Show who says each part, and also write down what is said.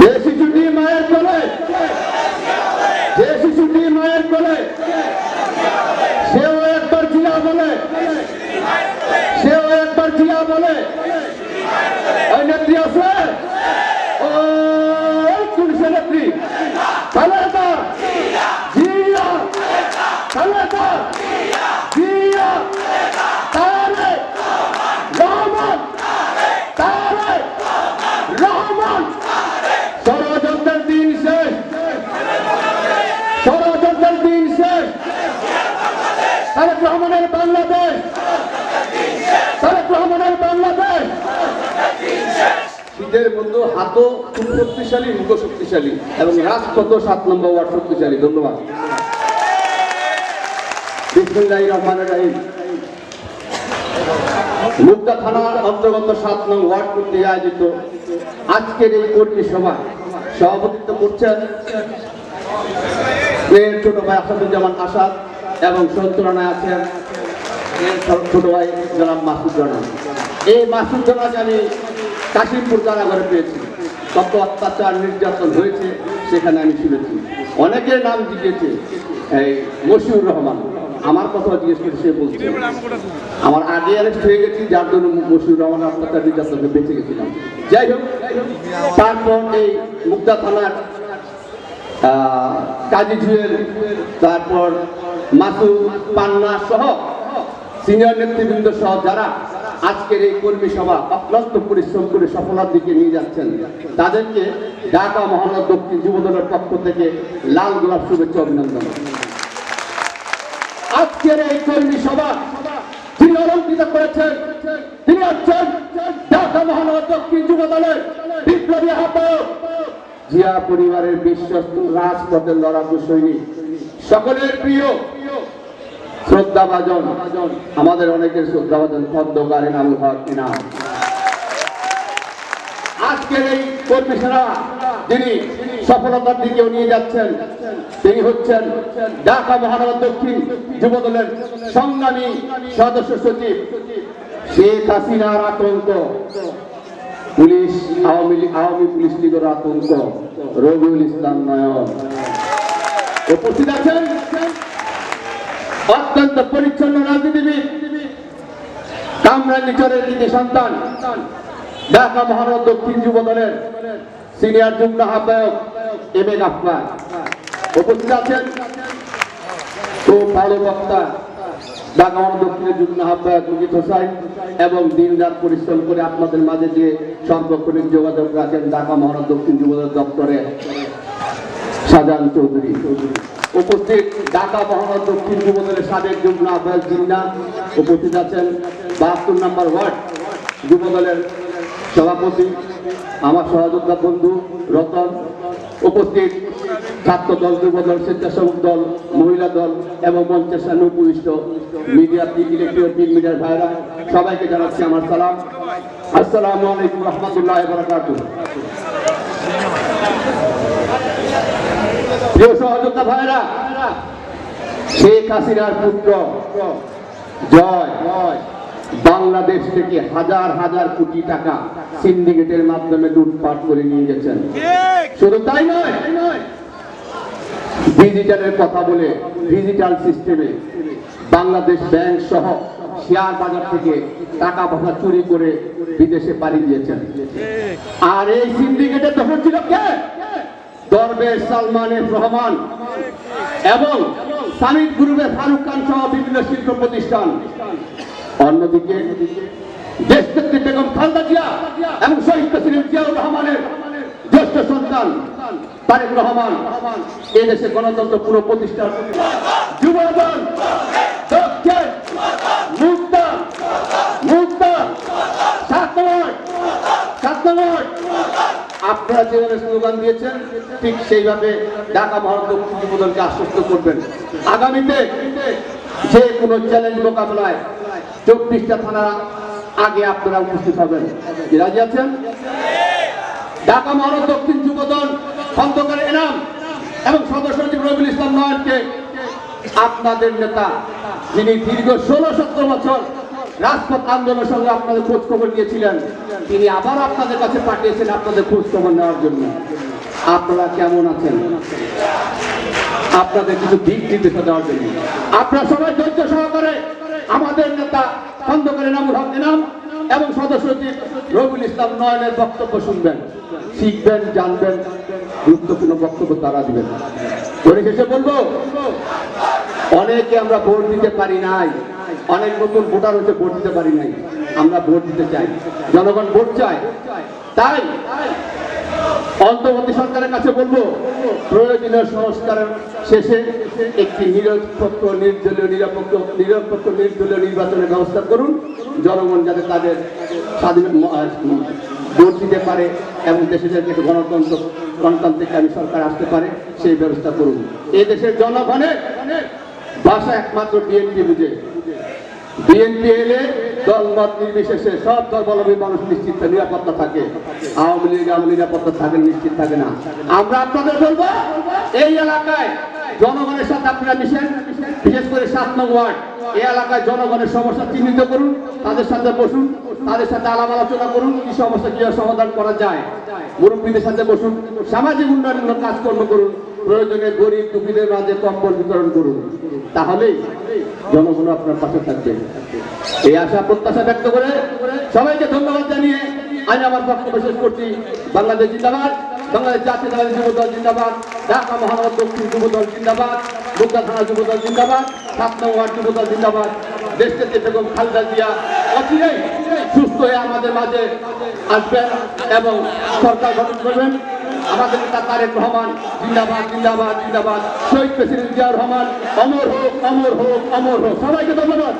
Speaker 1: যে শিশুটি মায়ের কোলে যে শিশুটি মায়ের কোলে সেও একবার জিয়া বলে সেও একবার জিয়া বলে ওই নেত্রী শীতের বন্ধু, হাতও খুব শক্তিশালী মুখ শক্তিশালী এবং রাজপথ সাত নম্বর ওয়ার্ড শক্তিশালী। ধন্যবাদ। মুক্তা থানার অন্তর্গত সাত নং ওয়ার্ড কর্তৃক আয়োজিত আজকের এই কর্মী সভা, সভাপতিত্ব করছেন ছোট ভাই আসাদুজ্জামান আসাদ এবং সঞ্চালনায় আছেন ছোট ভাই জনাব মাসুদ জানা এই মাসুদ জানাকে আমি কাশিমপুর কারাগারে পেয়েছি। কত অত্যাচার নির্যাতন হয়েছে, সেখানে আমি শুনেছি। অনেকের নাম জিজ্ঞেছে এই মশিউর রহমান। আমার কথা জিজ্ঞেস করে সে বলছে। আমার আগে অ্যারেস্ট হয়ে গেছি, যার জন্য মশিউর রহমান অত্যাচার নির্যাতনকে বেঁচে গেছিলাম। যাই হোক, তারপর এই মুক্তা থানার কাজী জুয়েল, তারপর মাসুদ পান্না সহ সিনিয়র নেতৃবৃন্দ সহ যারা আজকের এই কর্মী সভা অক্লান্ত পরিশ্রম করে সফলতার দিকে নিয়ে যাচ্ছেন। তাদেরকে ঢাকা মহানগর দক্ষিণ যুবদলের পক্ষ থেকে লাল গোলাপ শুভেচ্ছা অভিনন্দন। আজকের এই কর্মী সভা যিনি অলঙ্কৃত করেছেন, তিনি হচ্ছেন ঢাকা মহানগর দক্ষিণ যুবদলের বিপ্লবী আহ্বায়ক। জিয়া পরিবারের বিশ্বস্ত রাজপথের লড়াকু সৈনিক। সকলের প্রিয় শ্রদ্ধাভাজন, আমাদের অনেকের শ্রদ্ধাভাজন, খদ্দকারে নামুল হক ইনাম আজকের এই কর্মী সেনা যিনি সফলতার দিকেও নিয়ে যাচ্ছেন, তিনি হচ্ছেন ঢাকা মহানগর দক্ষিণ যুবদলের সংগ্রামী সদস্য সচিব শেখ হাসিনার আতঙ্ক। পুলিশ, আওয়ামী লীগ, আওয়ামী পুলিশ লীগের আতঙ্ক। রবিউল ইসলাম নয়ন। উপস্থিত আছেন অত্যন্ত পরিচ্ছন্ন রাজনীতিবিদ কামরাঙ্গিচরের কৃতি সন্তান, ঢাকা মহানগর দক্ষিণ যুব দলের সিনিয়র যুগ্ম আহ্বায়ক এম এ গাফলার উপস্থিত আছেন খুব ভালো বক্তা, ঢাকা মহানগর দক্ষিণের যুগ্ম আহ্বায়ক রুজিত হোসাইন এবং দিন রাত পরিশ্রম করে আপনাদের মাঝে যে সর্বক্ষণিক যোগাযোগ রাখেন ঢাকা মহানগর দক্ষিণ যুব দল দপ্তরে চৌধুরী চৌধুরী। উপস্থিত ঢাকা মহানগর দক্ষিণ যুবদলের সাবেক যুগ্ম আহ্বায়ক জিন্না উপস্থিত আছেন বাহাত্তর নম্বর ওয়ার্ড যুবদলের সভাপতি, আমার সহযোদ্ধা বন্ধু রতন। উপস্থিত ছাত্র দল, যুবদল, স্বেচ্ছাসেবক দল, মহিলা দল এবং মঞ্চের সামনে উপবিষ্ট মিডিয়া ইলেকট্রিক মিডিয়ার ভাইরা সবাইকে জানাচ্ছি আমার সালাম। আসসালামু আলাইকুম রহমতুল্লাহ বারাকাতুহ। শেখ হাসিনার বাংলাদেশ থেকে হাজার হাজার কোটি টাকা সিন্ডিকেটের মাধ্যমে লুটপাট করে নিয়ে গেছেন। শুধু তাই নয়, ডিজিটালের কথা বলে, ডিজিটাল সিস্টেমে বাংলাদেশ ব্যাংক সহ শেয়ার বাজার থেকে টাকা পয়সা চুরি করে বিদেশে পাড়ি দিয়েছেন। আর এই সিন্ডিকেটে তখন ছিল কে? দরবেশ রহমান এবং সামিদ ফারুক খান সহ বিভিন্ন শিল্প প্রতিষ্ঠান। অন্যদিকে দেশনেত্রী বেগম খালদা জিয়া এবং শহীদ জিয়াউর রহমানের জ্যেষ্ঠ সন্তান তারেক রহমান। দেশে গণতন্ত্র পুরো প্রতিষ্ঠা দক্ষিণ মুক্তা মুক্তা সাত নম্বর সাত নম্বর আপনারা যেভাবে স্লোগান দিয়েছেন, ঠিক সেইভাবে ঢাকা মহানগর যুবদলকে আশ্বস্ত করবেন। আগামীতে যে কোনো চ্যালেঞ্জ মোকাবেলায় চব্বিশটা থানা আগে আপনারা উপস্থিত হবেন। রাজি আছেন? ঢাকা মহানগর দক্ষিণ যুবদল, খন্দকার এনাম এবং সদস্য সচিব রবিউল ইসলাম নয়নকে আপনাদের নেতা, যিনি দীর্ঘ ষোলো সতেরো বছর রাজপথ আন্দোলনের সঙ্গে আপনাদের খোঁজ খবর নিয়েছিলেন। তিনি আবার আপনাদের কাছে পাঠিয়েছেন আপনাদের খোঁজ খবর নেওয়ার জন্য। আপনারা কেমন আছেন? আপনাদের কিছু দিক নির্দেশনা দেওয়ার জন্য। আপনারা সবাই ধৈর্য সহকারে আমাদের নেতা খন্দকারী নামুল হক ইনাম এবং সদস্য সচিব রবিউল ইসলাম নয়নের বক্তব্য শুনবেন, শিখবেন, জানবেন, গুরুত্বপূর্ণ বক্তব্য তারা দিবেন। পরিশেষে বলব, অনেকে আমরা ভোট দিতে পারি নাই। অনেক নতুন ভোটার হচ্ছে ভোট দিতে পারি নাই। আমরা ভোট দিতে চাই। জনগণ ভোট চায়। তাই অন্তর্বর্তী সরকারের কাছে বলব, প্রয়োজনীয় সংস্কারের শেষে একটি নিরপেক্ষ, নির্দলীয়, নিরপেক্ষ নিরপেক্ষ, নির্দলীয় নির্বাচনের ব্যবস্থা করুন। জনগণ যাতে তাদের স্বাধীন ভোট দিতে পারে এবং দেশের যাতে গণতন্ত্র, গণতান্ত্রিক আমি সরকার আসতে পারে, সেই ব্যবস্থা করুন। এই দেশের জনগণের ভাষা একমাত্র বিএনপি বুঝে। বিএনপি এলে দলমত নির্বিশেষে সব ধর্মাবলম্বী মানুষ নিশ্চিত নিরাপত্তা থাকে। আওয়ামী লীগ, আওয়ামী নিরাপত্তা থাকে, নিশ্চিত থাকে না। আমরা আপনাদের বলব, এই এলাকায় জনগণের সাথে আপনারা মিশেন, বিশেষ করে সাত নং ওয়ার্ড। এই এলাকায় জনগণের সমস্যা চিহ্নিত করুন, তাদের সাথে বসুন, তাদের সাথে আলাপ আলোচনা করুন, কি সমস্যা কীভাবে সমাধান করা যায়। মুরব্বীদের সাথে বসুন, সামাজিক উন্নয়নের কাজকর্ম করুন। প্রয়োজনে গরিব দুঃখীদের মাঝে কম্বল বিতরণ করুন। তাহলেই জনগণ আপনার পাশে থাকবে। এই আশা, প্রত্যাশা ব্যক্ত করে সবাইকে ধন্যবাদ জানিয়ে আমি আমার বক্তব্য শেষ করছি। বাংলাদেশ জিন্দাবাদ, বাংলাদেশ জাতীয়তাবাদী যুব দল জিন্দাবাদ, ঢাকা মহানগর দক্ষিণ যুব দল জিন্দাবাদ মুগদা থানা যুব দল জিন্দাবাদ সাত নং ওয়ার্ড যুব দল জিন্দাবাদ দেশকে বেগম খালেদা জিয়া, অচিরেই সুস্থ হয়ে আমাদের মাঝে আসবেন এবং সরকার গঠন করবেন। আমাদের নেতা তারেক রহমান, জিন্দাবাদ জিন্দাবাদ জিন্দাবাদ। শহীদ প্রেসিডেন্ট জিয়া রহমান, অমর হোক অমর হোক অমর হোক। সবাইকে ধন্যবাদ।